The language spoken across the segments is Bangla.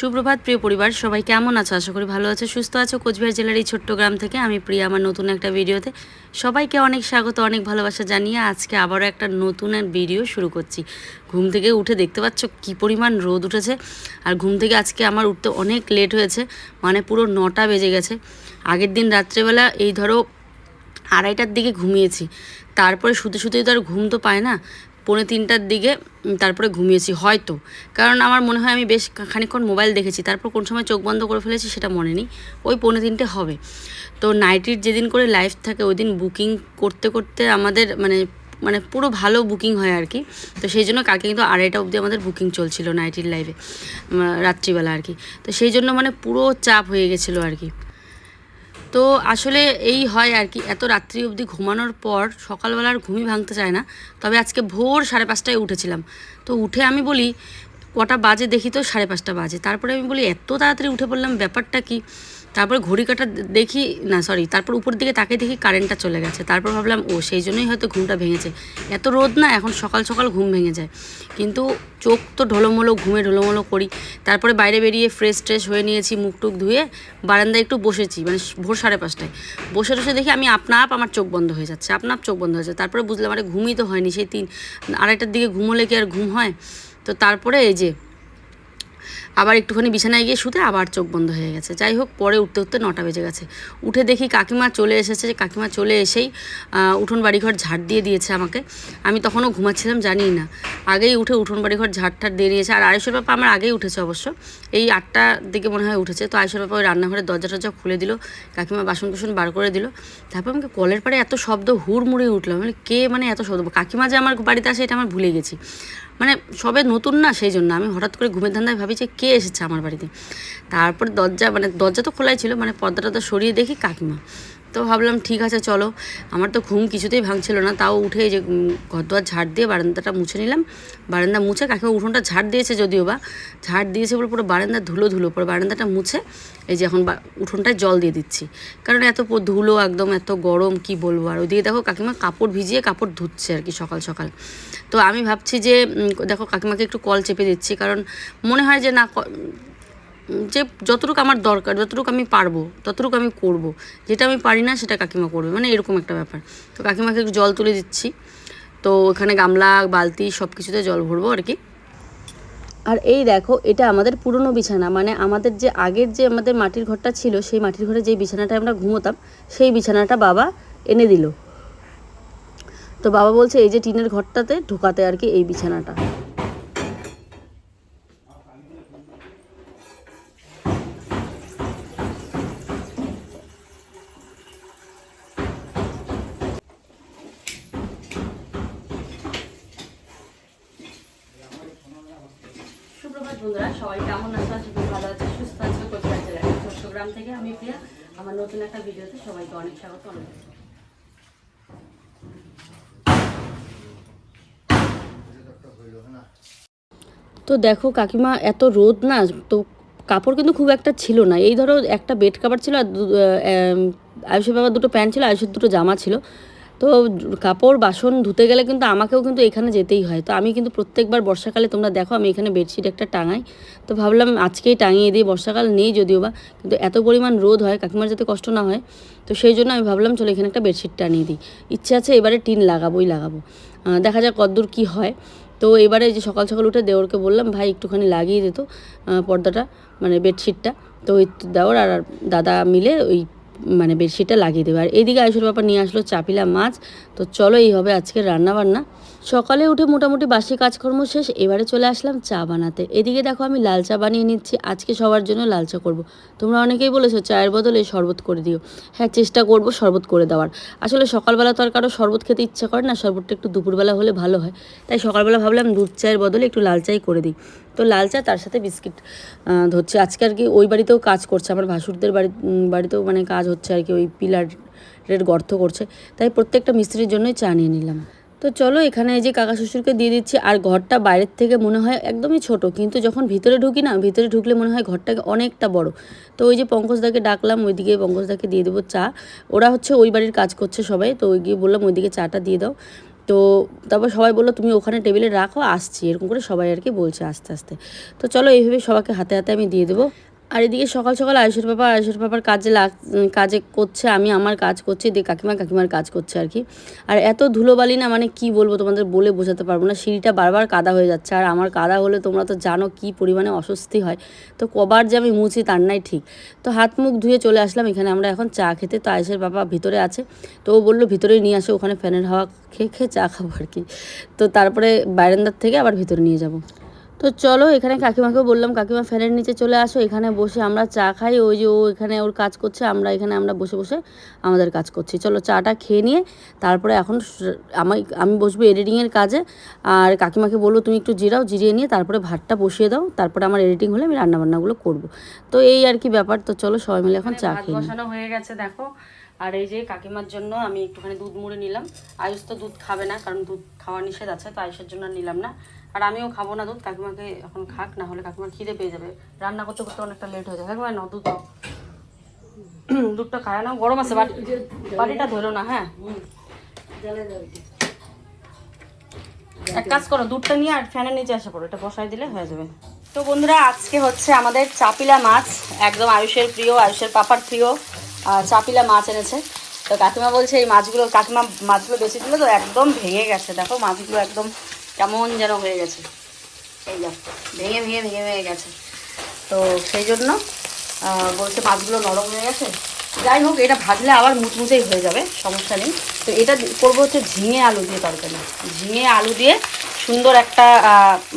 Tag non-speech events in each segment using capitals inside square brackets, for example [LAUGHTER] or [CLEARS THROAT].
সুপ্রভাত, প্রিয় পরিবার, সবাই কেমন আছো? আশা করি ভালো আছো, সুস্থ আছো। কোচবিহার জেলার এই ছোট্ট গ্রাম থেকে আমি প্রিয়া, আমার নতুন একটা ভিডিওতে সবাইকে অনেক স্বাগত, অনেক ভালোবাসা জানিয়ে আজকে আবারও একটা নতুন ভিডিও শুরু করছি। ঘুম থেকে উঠে দেখতে পাচ্ছ কি পরিমাণ রোদ উঠেছে আর ঘুম থেকে আজকে আমার উঠতে অনেক লেট হয়েছে মানে পুরো নটা বেজে গেছে। আগের দিন রাত্রেবেলা এই ধরো আড়াইটার দিকে ঘুমিয়েছি, তারপরে শুতে শুতেই তো আর ঘুম তো পায় না পৌনে তিনটার দিকে তারপরে ঘুমিয়েছি, হয়তো। কারণ আমার মনে হয় আমি বেশ খানিকক্ষণ মোবাইল দেখেছি, তারপর কোন সময় চোখ বন্ধ করে ফেলেছি সেটা মনে নেই। ওই পৌনে তিনটে হবে। তো নাইটির যেদিন করে লাইভ থাকে, ওই দিন বুকিং করতে করতে আমাদের মানে মানে পুরো ভালো বুকিং হয় আর কি। তো সেই জন্য কালকে কিন্তু আড়াইটা অবধি আমাদের বুকিং চলছিল নাইটির লাইভে রাত্রিবেলা আর কি। তো সেই জন্য মানে পুরো চাপ হয়ে গেছিল আর কি। তো আসলে এই হয় আর কি, এত রাত্রি অবধি ঘুমানোর পর সকালবেলা আর ঘুমই ভাঙতে চায় না। তবে আজকে ভোর সাড়ে পাঁচটায় উঠেছিলাম। তো উঠে আমি বলি, কটা বাজে দেখি তো সাড়ে পাঁচটা বাজে। তারপরে আমি বলি, এত তাড়াতাড়ি উঠে পড়লাম, ব্যাপারটা কি? তারপরে ঘড়ি কাটা দেখি, না সরি তারপর উপর দিকে তাকে দেখি কারেন্টটা চলে গেছে। তারপর ভাবলাম, ও, সেই জন্যই হয়তো ঘুমটা ভেঙেছে। এত রোদ না, এখন সকাল সকাল ঘুম ভেঙে যায়। কিন্তু চোখ তো ঢোলোমোলো, ঘুমে ঢোলোমোলো করি। তারপরে বাইরে বেরিয়ে ফ্রেশ ট্রেশ হয়ে নিয়েছি, মুখ টুক ধুয়ে বারান্দায় একটু বসেছি মানে ভোর সাড়ে পাঁচটায়। বসে বসে দেখি আমি আপনা আপ আমার চোখ বন্ধ হয়ে যাচ্ছে, আপনা আপ চোখ বন্ধ হয়ে যাচ্ছে। তারপরে বুঝলাম, আরে, ঘুমই তো হয়নি, সেই তিন আড়াইটার দিকে ঘুমোলে কি আর ঘুম হয়? তো তারপরে এই যে আবার একটুখানি বিছানায় গিয়ে শুতে আবার চোখ বন্ধ হয়ে গেছে। যাই হোক, পরে উঠতে উঠতে নটা বেজে গেছে। উঠে দেখি কাকিমা চলে এসেছে। কাকিমা চলে এসেই উঠোন বাড়িঘর ঝাড় দিয়ে দিয়েছে আমাকে। আমি তখনও ঘুমাচ্ছিলাম জানি না। আগেই উঠে উঠোন বাড়িঘর ঝাড় ঠাড় দিয়ে নিয়েছে। আর আড়াইশোর বাপা আমার আগেই উঠেছে অবশ্য। এই আটটার দিকে মনে হয় উঠেছে। তো আড়াইশোর বাপা ওই রান্নাঘরের দরজা টরজা খুলে দিল। কাকিমা বাসন কুসন বার করে দিল। তারপর আমাকে কলের পাড়ে এত শব্দ, হুড়মুড়ে উঠলাম মানে কে মানে এত শব্দ? কাকিমা যে আমার বাড়িতে আসে, এটা আমার ভুলে গেছি। মানে সবে নতুন না সেই জন্য। আমি হঠাৎ করে ঘুমের ধান্দায় ভাবি যে কে এসেছে আমার বাড়িতে? তারপর দরজা মানে দরজা তো খোলাই ছিল মানে পর্দাটা সরিয়ে দেখি কাকিমা। তো ভাবলাম ঠিক আছে চলো। আমার তো ঘুম কিছুতেই ভাঙছিল না তাও উঠে যে উম, ঘর দুয়ার ঝাড় দিয়ে বারান্দাটা মুছে নিলাম। বারান্দা মুছে কাকিমা উঠোনটা ঝাড় দিয়েছে যদিও বা ঝাড় দিয়েছে বলে পুরো বারান্দা ধুলো ধুলো পুরো বারান্দাটা মুছে এই যে এখন উঠোনটায় জল দিয়ে দিচ্ছি। কারণ এত ধুলো একদম এত গরম কি বলব? আর ওইদিকে দেখো কাকিমা কাপড় ভিজিয়ে কাপড় ধুচ্ছে আর কি সকাল সকাল। তো আমি ভাবছি যে দেখো কাকিমাকে একটু কল চেপে দিচ্ছি কারণ মনে হয় যে না যে যতটুকু আমার দরকার, যতটুকু আমি পারব, ততটুকু আমি করব। যেটা আমি পারি না, সেটা কাকিমা করবে। মানে এরকম একটা ব্যাপার। তো কাকিমাকে একটু জল তুলে দিচ্ছি। তো ওখানে গামলা, বালতি সব কিছুতে জল ভরবো আর কি। আর এই দেখো, এটা আমাদের পুরনো বিছানা। মানে আমাদের যে আগের যে আমাদের মাটির ঘরটা ছিল, সেই মাটির ঘরে যে বিছানাটা আমরা ঘুমোতাম, সেই বিছানাটা বাবা এনে দিল। তো বাবা বলছে, এই যে টিনের ঘরটাতে ঢোকাতে আর কি এই বিছানাটা। বন্ধুরা, সবাই কেমন আছো? ভালো আছে, সুস্থ আছে। কোচবিহার জেলার চট্টগ্রাম থেকে আমি প্রিয়া। আমার নতুন একটা ভিডিওতে সবাইকে অনেক স্বাগত, অনেক তো দেখো, কাকিমা, এত রোদ না, তো কাপড় কিন্তু খুব একটা ছিল না। এই ধরো একটা বেড কাভার ছিল আর আয়ুষের বাবার দুটো প্যান্ট ছিল, আয়ুষের দুটো জামা ছিল। তো কাপড়, বাসন ধুতে গেলে কিন্তু আমাকেও কিন্তু এখানে যেতেই হয়। তো আমি কিন্তু প্রত্যেকবার বর্ষাকালে তোমরা দেখো, আমি এখানে বেডশিট একটা টাঙাই। তো ভাবলাম আজকেই টাঙিয়ে দিই, বর্ষাকাল নেই যদিও বা, কিন্তু এত পরিমাণ রোদ হয়, কাকিমার যাতে কষ্ট না হয়, তো সেই জন্য আমি ভাবলাম চলো এখানে একটা বেডশিট টানিয়ে দিই। ইচ্ছে আছে এবারে টিন লাগাবোই লাগাবো। দেখা যাক কদ্দূর কী হয়। তো এবারে যে সকাল সকাল উঠে দেওরকে বললাম, ভাই, একটুখানি লাগিয়ে দিত পর্দাটা মানে বেডশিটটা। তো ওই দেওর আর আর দাদা মিলে ওই মানে বেডশিটটা লাগিয়ে দেবে। আর এদিকে আয়ুষের বাবা নিয়ে আসলো চাপিলা মাছ। তো চলো, এই হবে আজকে রান্না বান্না সকালে উঠে মোটামুটি বাসি কাজকর্ম শেষ, এবারে চলে আসলাম চা বানাতে। এদিকে দেখো আমি লাল চা বানিয়ে নিচ্ছি, আজকে সবার জন্য লাল চা করব। তোমরা অনেকেই বলেছ চায়ের বদলে শরবত করে দিও। হ্যাঁ চেষ্টা করব শরবত করে দেওয়ার। আসলে সকালবেলা তো আর কারও শরবত খেতে ইচ্ছা করে না, শরবতটা একটু দুপুরবেলা হলে ভালো হয়। তাই সকালবেলা ভাবলাম দুধ চায়ের বদলে একটু লাল চাই করে দিই। তো লাল চা, তার সাথে বিস্কিট ধরছে। আজকে আর কি ওই বাড়িতেও কাজ করছে, আমার ভাসুরদের বাড়ি বাড়িতেও মানে কাজ হচ্ছে আর কি, ওই পিলারের গর্ত করছে। তাই প্রত্যেকটা মিস্ত্রির জন্যই চা নিয়ে নিলাম। তো চলো এখানে এই যে কাকা শ্বশুরকে দিয়ে দিচ্ছি। আর ঘরটা বাইরের থেকে মনে হয় একদমই ছোট, কিন্তু যখন ভিতরে ঢুকি না, ভিতরে ঢুকলে মনে হয় ঘরটা অনেকটা বড়। তো ওই যে পঙ্কজদাকে ডাকলাম, ওইদিকে পঙ্কজদাকে দিয়ে দেবো চা। ওরা হচ্ছে ওই বাড়ির কাজ করছে সবাই, তো ওই গিয়ে বললাম ওইদিকে চাটা দিয়ে দাও। তো তারপর সবাই বলল, তুমি ওখানে টেবিলে রাখো, আসছি। এরকম করে সবাই আর কি বলছে আস্তে আস্তে। তো চলো এইভাবে সবাইকে হাতে হাতে আমি দিয়ে দেবো। আর এদিকে সকাল সকাল আয়ুষের বাবা, আয়ুষের বাবার কাজে লাগ কাজে করছে, আমি আমার কাজ করছি দিয়ে কাকিমা কাকিমার কাজ করছে আর কি। আর এত ধুলোবালি না মানে কি বলব তোমাদের বলে বোঝাতে পারব না, সিঁড়িটা বারবার কাদা হয়ে যাচ্ছে। আর আমার কাদা হলে তোমরা তো জানো কি পরিমাণে অস্বস্তি হয়। তো কবার যে আমি মুছি তার নাই ঠিক। তো হাত মুখ ধুয়ে চলে আসলাম, এখানে আমরা এখন চা খেতে, তো আয়ুষের বাবা ভিতরে আছে। তো ও বলল ভিতরেই নিয়ে আসে, ওখানে ফ্যানের হাওয়া খেয়ে খেয়ে চা খাব আর কি। তো তারপরে বারান্দার থেকে আবার ভিতরে নিয়ে যাব। তো চলো এখানে কাকিমাকে বললাম কাকিমা ফ্যানের নিচে চলে আসো এখানে বসে আমরা চা খাই। ওই যে ও এখানে ওর কাজ করছে আমরা এখানে আমরা বসে বসে আমাদের কাজ করছি। চলো চাটা খেয়ে নিয়ে তারপরে এখন আমি আমি বসবো এডিটিংয়ের কাজে। আর কাকিমাকে বলব তুমি একটু জিরাও জিরিয়ে নিয়ে তারপরে ভাতটা বসিয়ে দাও তারপরে আমার এডিটিং হলে আমি রান্নাবান্নাগুলো করব। তো এই আর কি ব্যাপার। তো চলো সবাই মিলে এখন চা খেয়ে বসানো হয়ে গেছে দেখো। আর এই যে কাকিমার জন্য আমি একটুখানি দুধ মুড়ে নিলাম। আয়ুষ তো দুধ খাবে না কারণ দুধ খাওয়া নিষেধ আছে তো আয়ুষের জন্য নিলাম না। আর আমিও খাব না দুধ, কাকিমাকে এখন খাক, না হলে কাকিমার খিদে পেয়ে যাবে। রান্না করতে করতে অনেকটা লেট হয়ে যায়। কাকিমা, নাও দুধ [CLEARS THROAT] দুধটা খায় না, গরম আছে বাটিটা ধরো না হ্যাঁ। এক কাজ করো, দুধটা নিয়ে আর ফ্যানের নিচে আসা করো এটা বসাই দিলে হয়ে যাবে। তো বন্ধুরা, আজকে হচ্ছে আমাদের চাপিলা মাছ, একদম আয়ুষের প্রিয়, আয়ুষের পাপার প্রিয় চাপিলা মাছ এনেছে। তো কাকিমা বলছে, এই মাছগুলো, কাকিমা মাছগুলো বেশি দিলে তো একদম ভেঙে গেছে। দেখো, মাছগুলো একদম কেমন যেন হয়ে গেছে। এই যা, ভেঙে ভেঙে ভেঙে ভেঙে গেছে। তো সেই জন্য বলছে মাছগুলো নরম হয়ে গেছে। যাই হোক, এটা ভাজলে আবার মুচমুচেই হয়ে যাবে, সমস্যা নেই। তো এটা করব হচ্ছে ঝিঙে আলু দিয়ে তরকারি। ঝিঙে আলু দিয়ে সুন্দর একটা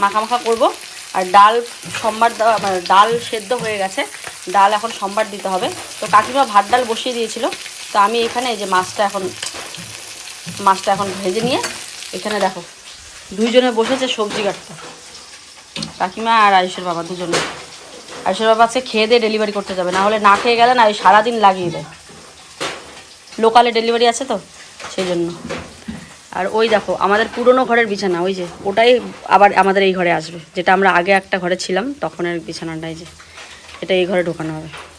মাখা মাখা করব। আর ডাল সম্বার ডাল সেদ্ধ হয়ে গেছে। ডাল এখন সম্বার দিতে হবে। তো কাকিমা ভাত ডাল বসিয়ে দিয়েছিল। তো আমি এখানে এই যে মাছটা এখন মাছটা এখন ভেজে নিয়ে, এখানে দেখো। দুইজনে বসেছে, সবজি কাটতে। কাকিমা আর আয়ুষের বাবা দুজনে। আয়ুষের বাবা আজকে খেয়ে দিয়ে ডেলিভারি করতে যাবে। না হলে না খেয়ে গেলে না ওই সারাদিন লাগিয়ে দেয়। লোকালে ডেলিভারি আছে তো, সেই জন্য। আর ওই দেখো, আমাদের পুরনো ঘরের বিছানা, ওই যে, ওটাই আবার আমাদের এই ঘরে আসবে। যেটা আমরা আগে একটা ঘরে ছিলাম, তখনের বিছানাটাই যে, এটা এই ঘরে ঢোকানো হবে।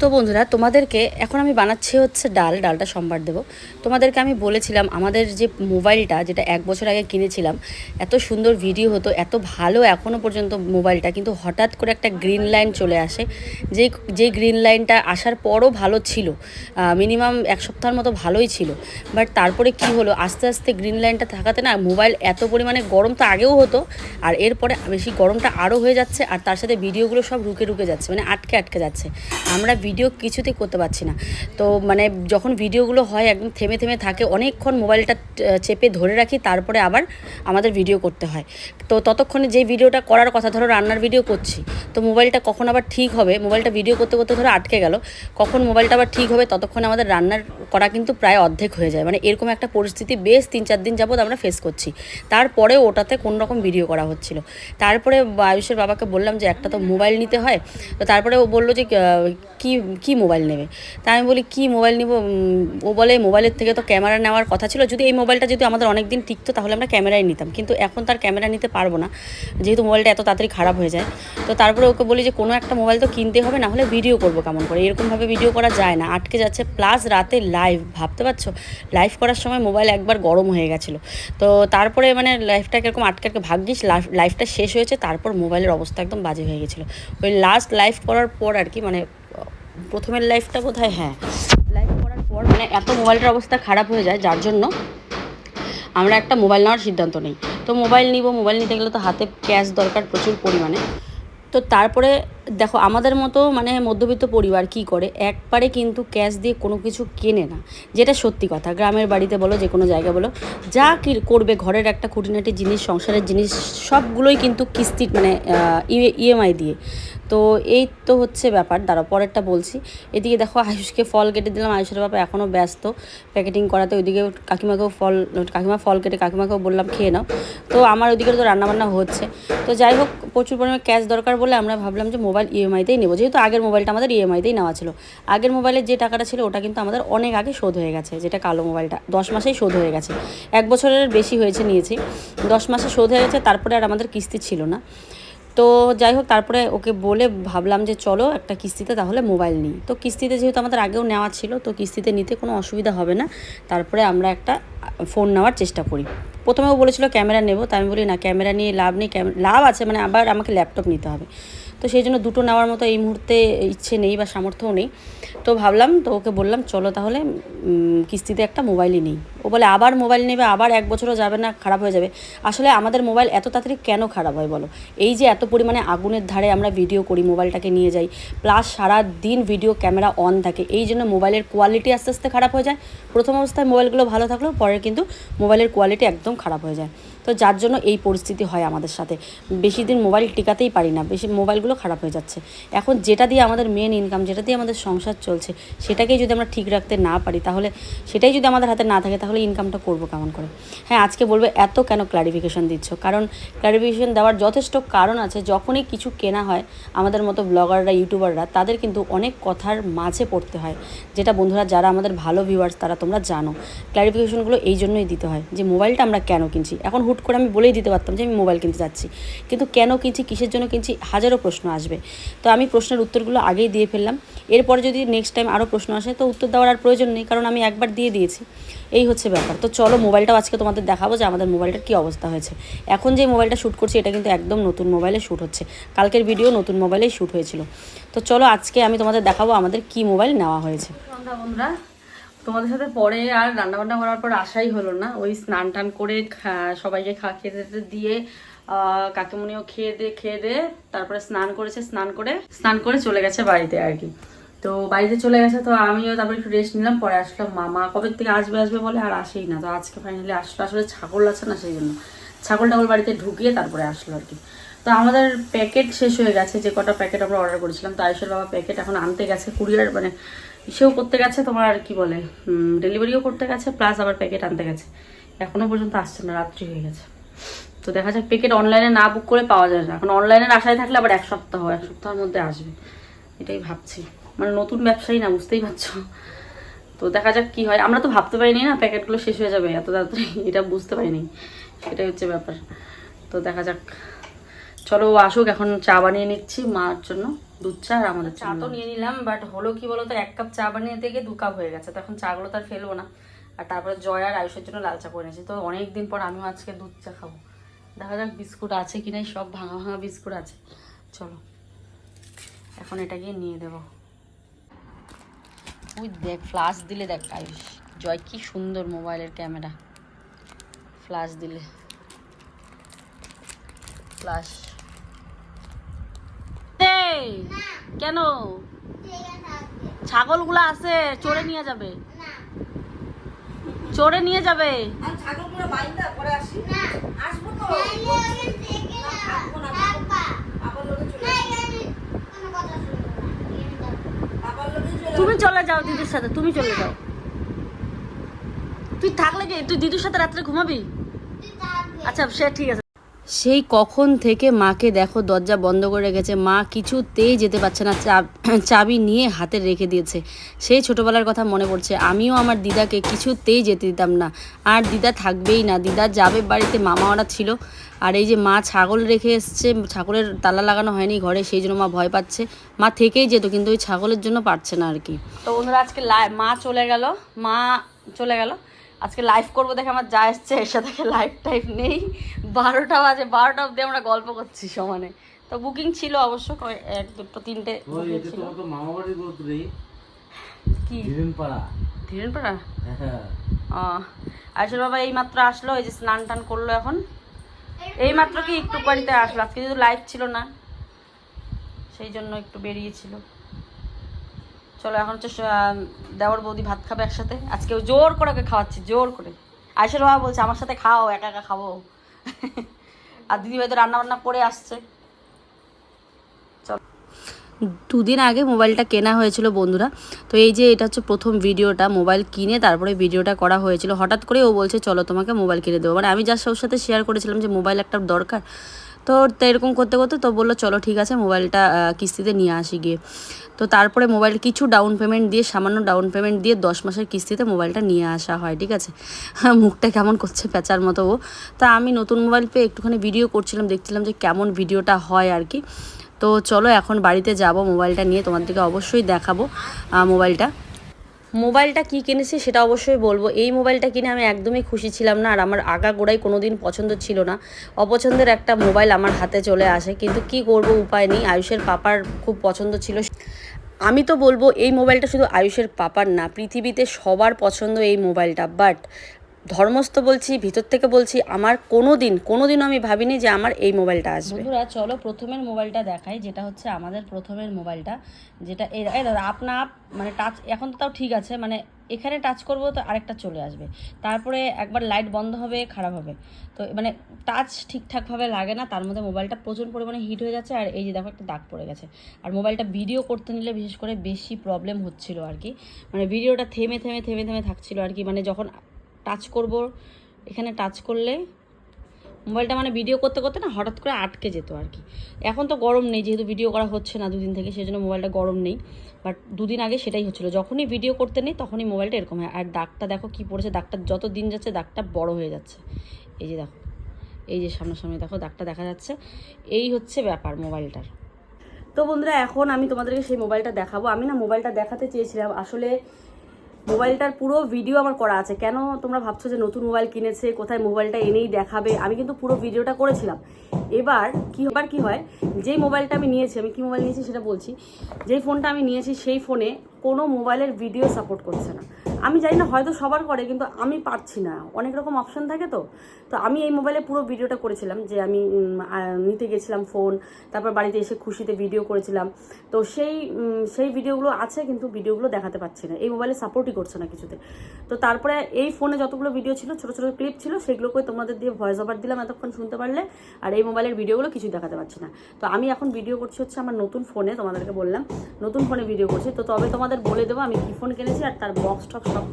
তো বন্ধুরা, তোমাদেরকে এখন আমি বানাচ্ছি হচ্ছে ডাল, ডালটা সম্বার দেবো। তোমাদেরকে আমি বলেছিলাম, আমাদের যে মোবাইলটা, যেটা এক বছর আগে কিনেছিলাম, এত সুন্দর ভিডিও হতো, এত ভালো এখনও পর্যন্ত মোবাইলটা, কিন্তু হঠাৎ করে একটা গ্রিন লাইন চলে আসে। যেই যেই গ্রিন লাইনটা আসার পরও ভালো ছিল মিনিমাম এক সপ্তাহের মতো ভালোই ছিল। বাট তারপরে কি হলো, আস্তে আস্তে গ্রিন লাইনটা থাকাতে না মোবাইল এত পরিমাণে গরম তো আগেও হতো, আর এরপরে বেশি গরমটা আরও হয়ে যাচ্ছে, আর তার সাথে ভিডিওগুলো সব রুকে রুকে যাচ্ছে মানে আটকে আটকে যাচ্ছে। আমরা ভিডিও কিছুতেই করতে পারছি না। তো মানে যখন ভিডিওগুলো হয়, একদম থেমে থেমে থাকে, অনেকক্ষণ মোবাইলটা চেপে ধরে রাখি, তারপরে আবার আমাদের ভিডিও করতে হয়। তো ততক্ষণে যে ভিডিওটা করার কথা, ধরো রান্নার ভিডিও করছি, তো মোবাইলটা কখন আবার ঠিক হবে? মোবাইলটা ভিডিও করতে করতে ধরো আটকে গেল, কখন মোবাইলটা আবার ঠিক হবে? ততক্ষণে আমাদের রান্নার করা কিন্তু প্রায় অর্ধেক হয়ে যায়। মানে এরকম একটা পরিস্থিতি বেশ তিন চার দিন যাবৎ আমরা ফেস করছি। তারপরে ওটাতে কোনো রকম ভিডিও করা হচ্ছিল। তারপরে আয়ুষের বাবাকে বললাম যে, একটা তো মোবাইল নিতে হয়। তো তারপরে ও বলল যে, কি কি মোবাইল নেবে? তা আমি বলি, কি মোবাইল নিব? ও বলে, মোবাইলের থেকে তো ক্যামেরা নেওয়ার কথা ছিল। যদি এই মোবাইলটা যদি আমাদের অনেক দিন টিকতো, তাহলে আমরা ক্যামেরাই নিতাম। কিন্তু এখন তার ক্যামেরা নিতে পারব না। যেহেতু মোবাইলটা এত তাড়াতাড়ি খারাপ হয়ে যায়। তো তারপরে ওকে বলি যে, কোনো একটা মোবাইল তো কিনতে হবে, না হলে ভিডিও করব কেমন করে? এরকমভাবে ভিডিও করা যায় না। আটকে যাচ্ছে। প্লাস রাতে লাইভ, ভাবতে পারছ? লাইভ করার সময় মোবাইল একবার গরম হয়ে গেছিল। তো তারপরে মানে লাইফটা কীরকম আটকে আটকে ভাগ্যিস লাইফটা শেষ হয়েছে। তারপর মোবাইলের অবস্থা একদম বাজে হয়ে গেছিল। ওই লাস্ট লাইভ করার পর আর কি মানে প্রথমের লাইফটা বোধ হয়। লাইভ করার পর মানে এত মোবাইলটার অবস্থা খারাপ হয়ে যায়, যার জন্য আমরা একটা মোবাইল নেওয়ার সিদ্ধান্ত নেই। তো মোবাইল নিব মোবাইল নিতে গেলে তো হাতে ক্যাশ দরকার প্রচুর পরিমাণে। তো তারপরে দেখো, আমাদের মতো মানে মধ্যবিত্ত পরিবার কি করে? একবারে কিন্তু ক্যাশ দিয়ে কোনো কিছু কেনে না। যেটা সত্যি কথা, গ্রামের বাড়িতে বলো, যে কোনো জায়গায় বলো, যা কি করবে, ঘরের একটা খুঁটিনাটি জিনিস, সংসারের জিনিস, সবগুলোই কিন্তু কিস্তি মানে ইএমআই দিয়ে। তো এই তো হচ্ছে ব্যাপার। দাঁড়াও, পরেরটা বলছি। এদিকে দেখো আয়ুষকে ফল কেটে দিলাম। আয়ুষের বাবা এখনও ব্যস্ত প্যাকেটিং করাতে। ওইদিকে কাকিমাকেও ফল, কাকিমা ফল কেটে কাকিমাকেও বললাম, খেয়ে নাও। তো আমার ওইদিকে তো রান্নাবান্না হচ্ছে। তো যাই হোক, প্রচুর পরিমাণে ক্যাশ দরকার বলে আমরা ভাবলাম যে মোবাইল ইএমআইতেই নেব। যেহেতু আগের মোবাইলটা আমাদের ইএমআইতেই নেওয়া ছিল। আগের মোবাইলের যে টাকাটা ছিল, ওটা কিন্তু আমাদের অনেক আগে শোধ হয়ে গেছে, যেটা কালো মোবাইলটা। দশ মাসেই শোধ হয়ে গেছে। এক বছরের বেশি হয়েছে নিয়েছি। দশ মাসে শোধ হয়ে গেছে, তারপরে আর আমাদের কিস্তি ছিল না। তো যাই হোক, তারপরে ওকে বলে ভাবলাম যে চলো একটা কিস্তিতে তাহলে মোবাইল নিই। তো কিস্তিতে যেহেতু আমাদের আগেও নেওয়া ছিল, তো কিস্তিতে নিতে কোনো অসুবিধা হবে না। তারপরে আমরা একটা ফোন নেওয়ার চেষ্টা করি। প্রথমে ও বলেছিল ক্যামেরা নেব, তাই আমি বলি না, ক্যামেরা নিয়ে লাভ নেই লাভ আছে মানে আবার আমাকে ল্যাপটপ নিতে হবে। তো সেই জন্য দুটো নেওয়ার মতো এই মুহূর্তে ইচ্ছে নেই বা সামর্থ্যও নেই। তো ভাবলাম, তো ওকে বললাম, চলো তাহলে কিস্তিতে একটা মোবাইলই নেই। ও বলে, আবার মোবাইল নেবে, আবার এক বছরও যাবে না, খারাপ হয়ে যাবে। আসলে আমাদের মোবাইল এত তাড়াতাড়ি কেন খারাপ হয় বলো? এই যে এত পরিমাণে আগুনের ধারে আমরা ভিডিও করি মোবাইলটাকে নিয়ে যাই প্লাস সারা দিন ভিডিও ক্যামেরা অন থাকে, এই জন্য মোবাইলের কোয়ালিটি আস্তে আস্তে খারাপ হয়ে যায়। প্রথম অবস্থায় মোবাইলগুলো ভালো থাকলেও পরে কিন্তু মোবাইলের কোয়ালিটি একদম খারাপ হয়ে যায়। তো যার জন্য এই পরিস্থিতি হয় আমাদের সাথে। বেশি দিন মোবাইল টিকাতেই পারি না, বেশি মোবাইলগুলো খারাপ হয়ে যাচ্ছে। এখন যেটা দিয়ে আমাদের মেন ইনকাম যেটা দিয়ে আমাদের সংসার চলছে সেটাকেই যদি আমরা ঠিক রাখতে না পারি, তাহলে সেটাই যদি আমাদের হাতে না থাকে, তাহলে ইনকামটা করব কেমন করে? হ্যাঁ আজকে বলবে এত কেন ক্লারিফিকেশন দিচ্ছ? কারণ ক্লারিফিকেশন দেওয়ার যথেষ্ট কারণ আছে, যখনই কিছু কেনা হয়, আমাদের মতো ব্লগাররা ইউটিউবাররা তাদের কিন্তু অনেক কথার মাঝে পড়তে হয়। যেটা বন্ধুরা, যারা আমাদের ভালো ভিউয়ার্স তারা তোমরা জানো। ক্লারিফিকেশনগুলো এই জন্যই দিতে হয় যে মোবাইলটা আমরা কেন কিনছি? এখন হুট করে আমি বলেই দিতে পারতাম যে, আমি মোবাইল কিনতে যাচ্ছি। কিন্তু কেন কিনছি, কিসের জন্য কিনছি, হাজারো প্রশ্ন আসবে। তো আমি প্রশ্নের উত্তরগুলো আগেই দিয়ে ফেললাম। এরপরে যদি নেক্সট টাইম আরও প্রশ্ন আসে, তো উত্তর দেওয়ার আর প্রয়োজন নেই, কারণ আমি একবার দিয়ে দিয়েছি। এই হচ্ছে ব্যাপার। তো চলো মোবাইলটাও আজকে তোমাদের দেখাবো যে আমাদের মোবাইলটার কী অবস্থা হয়েছে। এখন যে মোবাইলটা শ্যুট করছি, এটা কিন্তু একদম নতুন মোবাইলে শ্যুট হচ্ছে। কালকের ভিডিও নতুন মোবাইলেই শ্যুট হয়েছিল। তো চলো আজকে আমি তোমাদের দেখাবো আমাদের কি মোবাইল নেওয়া হয়েছে। তোমাদের সাথে পরে আর রান্নাবান্না করার পর আসাই হলো না। ওই স্নান টান করে সবাইকে খা, খেতে দিয়ে কাকিমুনিও খেয়ে দিয়ে খেয়ে দিয়ে তারপরে স্নান করেছে, স্নান করে স্নান করে চলে গেছে বাড়িতে আর কি। তো বাড়িতে চলে গেছে, তো আমিও তারপরে একটু রেস্ট নিলাম, পরে আসলাম মামা। কবে থেকে আসবে আসবে বলে আর আসেই না। তো আজকে ফাইনালি আসলো, আসলে ছাগল আছে না সেই জন্য। ছাগল টাগল বাড়িতে ঢুকিয়ে তারপরে আসলো আর কি। তো আমাদের প্যাকেট শেষ হয়ে গেছে, যে কটা প্যাকেট আমরা অর্ডার করেছিলাম। তো আয়ুষের বাবা প্যাকেট এখন আনতে গেছে কুরিয়ার মানে সেও করতে গেছে তোমার আর কি বলে ডেলিভারিও করতে গেছে প্লাস আবার প্যাকেট আনতে গেছে। এখনও পর্যন্ত আসছে না, রাত্রি হয়ে গেছে। তো দেখা যাক প্যাকেট অনলাইনে না বুক করে পাওয়া যায় না। এখন অনলাইনের আশায় থাকলে আবার এক সপ্তাহ, এক সপ্তাহের মধ্যে আসবে। এটাই ভাবছি। মানে নতুন ব্যবসায়ী না বুঝতেই পারছ। তো দেখা যাক কি হয়। আমরা তো ভাবতে পারিনি না প্যাকেটগুলো শেষ হয়ে যাবে এত তাড়াতাড়ি। এটা বুঝতে পারিনি। সেটাই হচ্ছে ব্যাপার। তো দেখা যাক। চলো ও আসুক এখন চা বানিয়ে নিচ্ছি মার জন্য। দুধ চা আর আমাদের চা তো নিয়ে নিলাম বাট হলো কি বলতো এক কাপ চা বানিয়ে থেকে দু কাপ হয়ে গেছে। তো এখন চাগুলো তো আর ফেলব না। আর তারপরে জয় আর আয়ুষের জন্য লাল চা করে নিয়েছি। তো অনেক দিন পর আমিও আজকে দুধ চা খাব। দেখা যাক বিস্কুট আছে কি নাই সব ভাঙা ভাঙা বিস্কুট আছে। চলো। এখন এটাকে নিয়ে দেবো। ওই দেখ ফ্লাশ দিলে দেখ আয়ুষ। জয় কি সুন্দর মোবাইলের ক্যামেরা ফ্লাশ দিলে। ফ্লাশ কেন? ছাগলগুলো আছে চড়ে নিয়ে যাবে। চড়ে নিয়ে যাবে। ছাগলগুলো বাইন্দা পরে আসি। আসব তো থাকব না আবার লোকে চলে আবার লোকে চলে তুমি চলে যাও দিদির সাথে, তুমি চলে যাও। তুই থাকলে কি, তুই দিদির সাথে রাত্রে ঘুমাবি? আচ্ছা সে ঠিক আছে। সেই কখন থেকে মাকে দেখো, দরজা বন্ধ করে রেখেছে। মা কিছুতেই যেতে পারছে না চাবি নিয়ে হাতে রেখে দিয়েছে। সেই ছোটবেলার কথা মনে পড়ছে। আমিও আমার দিদাকে কিছুতেই যেতে দিতাম না। আর দিদা থাকবেই না। দিদা যাবে বাড়িতে, মামা ওরা ছিল। আর এই যে মা ছাগল রেখে এসছে ছাগলের তালা লাগানো হয়নি ঘরে সেই জন্য মা ভয় পাচ্ছে। মা থেকেই যেত কিন্তু ওই ছাগলের জন্য পারছে না আর কি। তো বন্ধুরা আজকে মা চলে গেল মা চলে গেল। আজকে লাইভ করব দেখে আমার যা এসছে এর সাথে লাইভ টাইপ নেই। বারোটা বাজে বারোটা অবধি আমরা গল্প করছি সমানে। তো বুকিং ছিল অবশ্য কয়- এক দুটো তিনটে ওই ছিল। কি? ধীরেনপাড়া। হ্যাঁ। আয়ুষের বাবা এই মাত্র আসলো এই যে স্নান টান করল এখন। এই মাত্র কি একটু বাড়িতে আসলো? আজকে যেহেতু লাইভ ছিল না, সেই জন্য একটু বেরিয়েছিল। চলো, এখন হচ্ছে দেওয়ার বৌদি ভাত খাবে একসাথে। আজকে জোর করে ওকে খাওয়াচ্ছি, জোর করে। আয়ুষের বাবা বলছে, আমার সাথে খাও, একা একা খাব। আর দিদিভাই তো রান্না বান্না করে আসছে। দুদিন আগে মোবাইলটা কেনা হয়েছিল বন্ধুরা। তো এই যে এটা হচ্ছে প্রথম ভিডিওটা, মোবাইল কিনে তারপরে ভিডিওটা করা হয়েছিল। হঠাৎ করে ও বলছে, চলো তোমাকে মোবাইল কিনে দেবো। মানে আমি যার ওর সাথে শেয়ার করেছিলাম যে মোবাইল একটা দরকার। তো এরকম করতে করতে তো বলল, চলো ঠিক আছে, মোবাইলটা কিস্তিতে নিয়ে আসি গিয়ে। তো তারপরে মোবাইল কিছু ডাউন পেমেন্ট দিয়ে, সামান্য ডাউন পেমেন্ট দিয়ে দশ মাসের কিস্তিতে মোবাইলটা নিয়ে আসা হয়, ঠিক আছে? [LAUGHS] মুখটা কেমন করছে পেঁচার মতো ও। তা আমি নতুন মোবাইল পেয়ে একটুখানি ভিডিও করছিলাম, দেখছিলাম যে কেমন ভিডিওটা হয় আর কি। তো চলো এখন বাড়িতে যাব, মোবাইলটা নিয়ে তোমাদেরকে অবশ্যই দেখাবো মোবাইলটা। মোবাইলটা কি কিনেছি সেটা অবশ্যই বলব। এই মোবাইলটা কিনে আমি একদমই খুশি ছিলাম না, আর আমার আগা গোড়াই কোনো দিন পছন্দ ছিল না। অপছন্দের একটা মোবাইল আমার হাতে চলে আসে, কিন্তু কি করব উপায় নেই, আয়ুষের পাপার খুব পছন্দ ছিল। আমি তো বলব, এই মোবাইলটা শুধু আয়ুষের পাপার না, পৃথিবীতে সবার পছন্দ এই মোবাইলটা বাট ধর্মস্থ বলছি, ভিতর থেকে বলছি, আমার কোনো দিন কোনো দিনও আমি ভাবিনি যে আমার এই মোবাইলটা আসবে। বন্ধুরা, চলো প্রথমের মোবাইলটা দেখাই, যেটা হচ্ছে আমাদের প্রথমের মোবাইলটা, যেটা দাদা আপনা আপ মানে টাচ এখন তো তাও ঠিক আছে মানে এখানে টাচ করব তো আরেকটা চলে আসবে। তারপরে একবার লাইট বন্ধ হবে, খারাপ হবে। তো মানে টাচ ঠিকঠাকভাবে লাগে না, তার মধ্যে মোবাইলটা প্রচুর পরিমাণে হিট হয়ে যাচ্ছে, আর এই যে দেখো একটা দাগ পড়ে গেছে। আর মোবাইলটা ভিডিও করতে নিলে বিশেষ করে বেশি প্রবলেম হচ্ছিল আর কি। মানে ভিডিওটা থেমে থেমে থেমে থেমে থাকছিল আর কি মানে যখন টাচ করব। এখানে টাচ করলে মোবাইলটা মানে ভিডিও করতে করতে না হঠাৎ করে আটকে যেত আর কি। এখন তো গরম নেই, যেহেতু ভিডিও করা হচ্ছে না দুদিন থেকে সেই জন্য মোবাইলটা গরম নেই। বাট দুদিন আগে সেটাই হচ্ছিল। যখনই ভিডিও করতে নেই, তখনই মোবাইলটা এরকম হয়। আর দাগটা দেখো কি পড়েছে? দাগটা যত দিন যাচ্ছে, দাগটা বড় হয়ে যাচ্ছে। এই যে দেখো, এই যে সামনাসামনি দেখো, দাগটা দেখা যাচ্ছে। এই হচ্ছে ব্যাপার মোবাইলটার তো বন্ধুরা, এখন আমি তোমাদেরকে সেই মোবাইলটা দেখাবো। আমি না মোবাইলটা দেখাতে চেয়েছিলাম। আসলে মোবাইলটার পুরো ভিডিও আমার করা আছে। কেন তোমরা ভাবছ যে নতুন মোবাইল কিনেছে, কোথায় মোবাইলটা এনেই দেখাবে? আমি কিন্তু পুরো ভিডিওটা করেছিলাম। এবার কি, এবার কী হয়, যেই মোবাইলটা আমি নিয়েছি, আমি কী মোবাইল নিয়েছি সেটা বলছি। যেই ফোনটা আমি নিয়েছি, সেই ফোনে কোনো মোবাইলের ভিডিও সাপোর্ট করছে না। আমি জানি না, হয়তো সবার করে, কিন্তু আমি পারছি না। অনেক রকম অপশন থাকে তো। তো আমি এই মোবাইলে পুরো ভিডিওটা করেছিলাম, যে আমি নিতে গেছিলাম ফোন তারপর বাড়িতে এসে খুশিতে ভিডিও করেছিলাম। তো সেই সেই ভিডিওগুলো আছে, কিন্তু ভিডিওগুলো দেখাতে পারছি না। এই মোবাইলে সাপোর্টই করছে না কিছুতে। তো তারপরে এই ফোনে যতগুলো ভিডিও ছিল, ছোটো ছোটো ক্লিপ ছিল, সেগুলোকে তোমাদের দিয়ে ভয়েস ওভার দিলাম এতক্ষণ শুনতে পারলে। আর এই মোবাইলের ভিডিওগুলো কিছুই দেখাতে পারছি না। তো আমি এখন ভিডিও করছি হচ্ছে আমার নতুন ফোনে তোমাদেরকে বললাম। নতুন ফোনে ভিডিও করছি। তো তবে তোমাদের বলে দেবো আমি কি ফোন কিনেছি, আর তার বক্স টক্স সব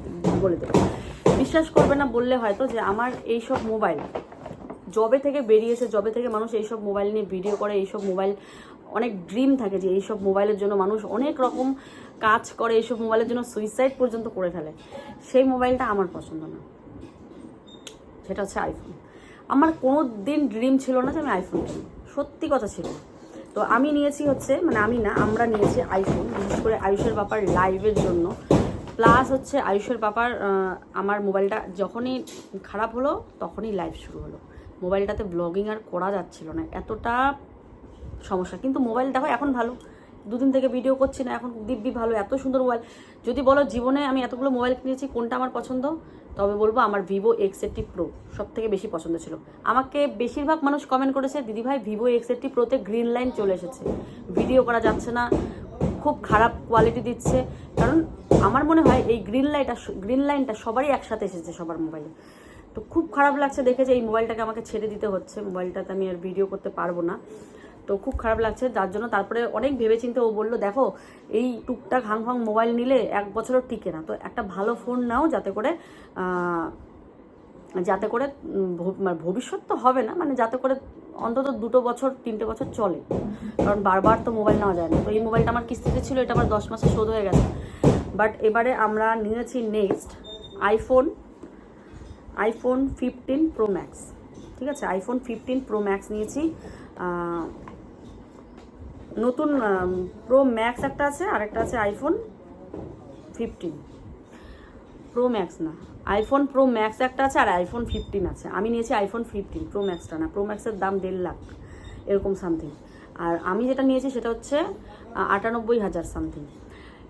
বলে দেবো। বিশ্বাস করবে না বললে হয়তো যে আমার এইসব মোবাইল জবে থেকে বেরিয়েছে জবে থেকে মানুষ এইসব মোবাইল নিয়ে ভিডিও করে, এইসব মোবাইল, অনেক ড্রিম থাকে যে এইসব মোবাইলের জন্য মানুষ অনেক রকম কাজ করে, এইসব মোবাইলের জন্য সুইসাইড পর্যন্ত করে ফেলে। সেই মোবাইলটা আমার পছন্দ না। সেটা হচ্ছে আইফোন আমার কোনো দিন ড্রিম ছিল না যে আমি আইফোন কিনবো। সত্যি কথা ছিল। তো আমি নিয়েছি হচ্ছে মানে আমি না, আমরা নিয়েছি আইফোন বিশেষ করে আয়ুষের ব্যাপার লাইভের জন্য। প্লাস হচ্ছে আয়ুষের আহ, আমার মোবাইলটা যখনই খারাপ হলো তখনই লাইভ শুরু হলো। মোবাইলটাতে ব্লগিং আর করা যাচ্ছিল না। এতটা সমস্যা। কিন্তু মোবাইল দেখো এখন ভালো। দুদিন থেকে ভিডিও করছি না এখন দিব্যি ভালো এত সুন্দর মোবাইল। যদি বলো জীবনে আমি এতগুলো মোবাইল কিনেছি কোনটা আমার পছন্দ? তবে বলব আমার ভিভো এক্স এইটটি প্রো সব থেকে বেশি পছন্দ ছিল। আমাকে বেশিরভাগ মানুষ কমেন্ট করেছে দিদিভাই ভিভো এক্স এইটটি প্রোতে গ্রিন লাইন চলে এসেছে। ভিডিও করা যাচ্ছে না। খুব খারাপ কোয়ালিটি দিচ্ছে। কারণ আমার মনে হয় এই গ্রিন লাইটটা গ্রিন লাইনটা সবারই একসাথে এসেছে সবার মোবাইলে তো খুব খারাপ লাগছে দেখে যে এই মোবাইলটাকে আমাকে ছেড়ে দিতে হচ্ছে। মোবাইলটাতে আমি আর ভিডিও করতে পারব না। তো খুব খারাপ লাগছে। যার জন্য তারপরে অনেক ভেবেচিন্তে ও বলল, দেখো, এই টুকটাক হাং ফাং মোবাইল নিলে এক বছরও টিকে না। তো একটা ভালো ফোন নাও যাতে করে যাতে করে মানে ভবিষ্যৎ তো হবে না। মানে যাতে করে অন্তত দুটো বছর, তিনটে বছর চলে। কারণ বারবার তো মোবাইল নেওয়া যায় না। তো এই মোবাইলটা আমার কিস্তিতে ছিল, এটা আমার দশ মাসে শোধ হয়ে গেছে। বাট এবারে আমরা নিয়েছি next iPhone iPhone fifteen Pro Max ঠিক আছে? আইফোন ফিফটিন প্রো ম্যাক্স নিয়েছি। নতুন প্রো ম্যাক্স একটা আছে আর একটা আছে আইফোন ফিফটিন প্রো ম্যাক্স না। আইফোন প্রো ম্যাক্স একটা আছে আর আইফোন ফিফটিন আছে। আমি নিয়েছি আইফোন ফিফটিন প্রো ম্যাক্সটা না। প্রো ম্যাক্সের দাম দেড় লাখ, এরকম সামথিং আর আমি যেটা নিয়েছি সেটা হচ্ছে আটানব্বই হাজার সামথিং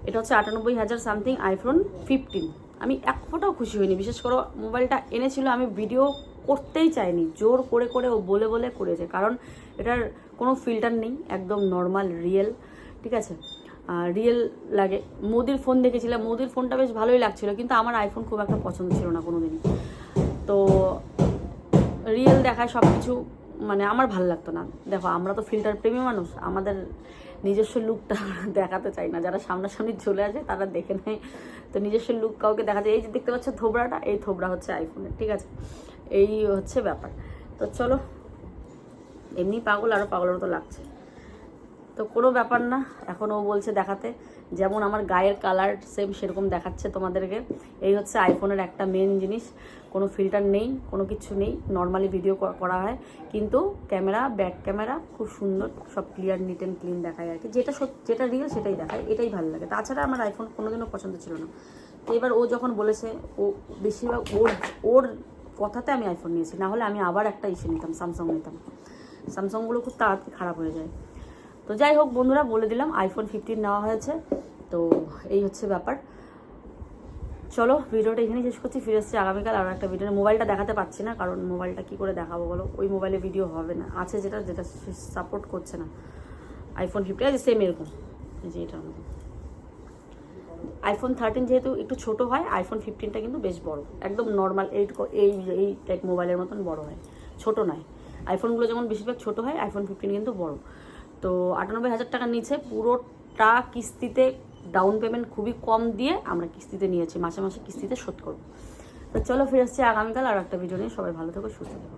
এটা হচ্ছে আটানব্বই হাজার সামথিং আইফোন ফিফটিন আমি এক ফোটাও খুশি হইনি। বিশেষ করে মোবাইলটা এনেছিল, আমি ভিডিও করতেই চাইনি। জোর করে করে ও বলে বলে করেছে। কারণ এটার কোনো ফিল্টার নেই, একদম নর্মাল রিয়েল ঠিক আছে? রিয়েল লাগে। মোদির ফোন দেখেছিলাম। মোদির ফোনটা বেশ ভালোই লাগছিল, কিন্তু আমার আইফোন খুব একটা পছন্দ ছিল না কোনো দিনই তো রিয়েল দেখায় সব কিছু মানে আমার ভালো লাগতো না। দেখো, আমরা তো ফিল্টার প্রেমী মানুষ, আমাদের নিজস্ব লুকটা দেখাতে চাই না। যারা সামনাসামনি চলে আসে, তারা দেখে নেয়। তো নিজস্ব লুক কাউকে দেখা যায়, এই যে দেখতে পাচ্ছ থোবড়াটা, এই থোবড়া হচ্ছে আইফোনের ঠিক আছে? এই হচ্ছে ব্যাপার। তো চলো, এমনি পাগল আরও পাগলের মতো লাগছে। তো কোনো ব্যাপার না, এখন ও বলছে দেখাতে। যেমন আমার গায়ের কালার সেম সেরকম দেখাচ্ছে তোমাদেরকে। এই হচ্ছে আইফোনের একটা মেন জিনিস। কোনো ফিল্টার নেই, কোনো কিছু নেই। নর্মালি ভিডিও করা হয়। কিন্তু ক্যামেরা ব্যাক ক্যামেরা খুব সুন্দর। সব ক্লিয়ার নিট অ্যান্ড ক্লিন দেখায় আর কি। যেটা যেটা রিয়েল সেটাই দেখায়। এটাই ভালো লাগে। তাছাড়া আমার আইফোন কোনোদিনও পছন্দ ছিল না। তো এবার ও যখন বলেছে, ও বেশিরভাগ ওর ওর কথাতে আমি আইফোন নিয়েছি। না হলে আমি আবার একটা ইস্যু নিতাম স্যামসাং নিতাম। স্যামসাংগুলো খুব তাড়াতাড়ি খারাপ হয়ে যায়। তো যাই হোক, বন্ধুরা, বলে দিলাম আইফোন ফিফটিন নেওয়া হয়েছে। তো এই হচ্ছে ব্যাপার। চলো, ভিডিওটা এখানেই শেষ করছি। ফিরে এসছি আগামীকাল আরও একটা ভিডিও মোবাইলটা দেখাতে পারছি না, কারণ মোবাইলটা কি করে দেখাবো বলো? ওই মোবাইলে ভিডিও হবে না। আছে যেটা যেটা সাপোর্ট করছে না। আইফোন ফিফটি আছে সেম এরকম। যে এটার মতো আইফোন থার্টিন যেহেতু একটু ছোট হয় আইফোন ফিফটিনটা কিন্তু বেশ বড়। একদম নর্মাল এইট এই এই টাইপ মোবাইলের মতন বড় হয়। ছোট নয়। আইফোনগুলো যেমন বেশিরভাগ ছোট হয় আইফোন ফিফটিন কিন্তু বড়। তো আটানব্বই হাজার টাকার নিচে পুরোটা কিস্তিতে ডাউন পেমেন্ট খুবই কম দিয়ে আমরা কিস্তিতে নিয়েছি। মাসে মাসে কিস্তিতে শোধ করব। তো চলো ফিরে আসছি আগামীকাল আর একটা ভিডিও নিয়ে। সবাই ভালো থেকো, সুস্থ থেকো।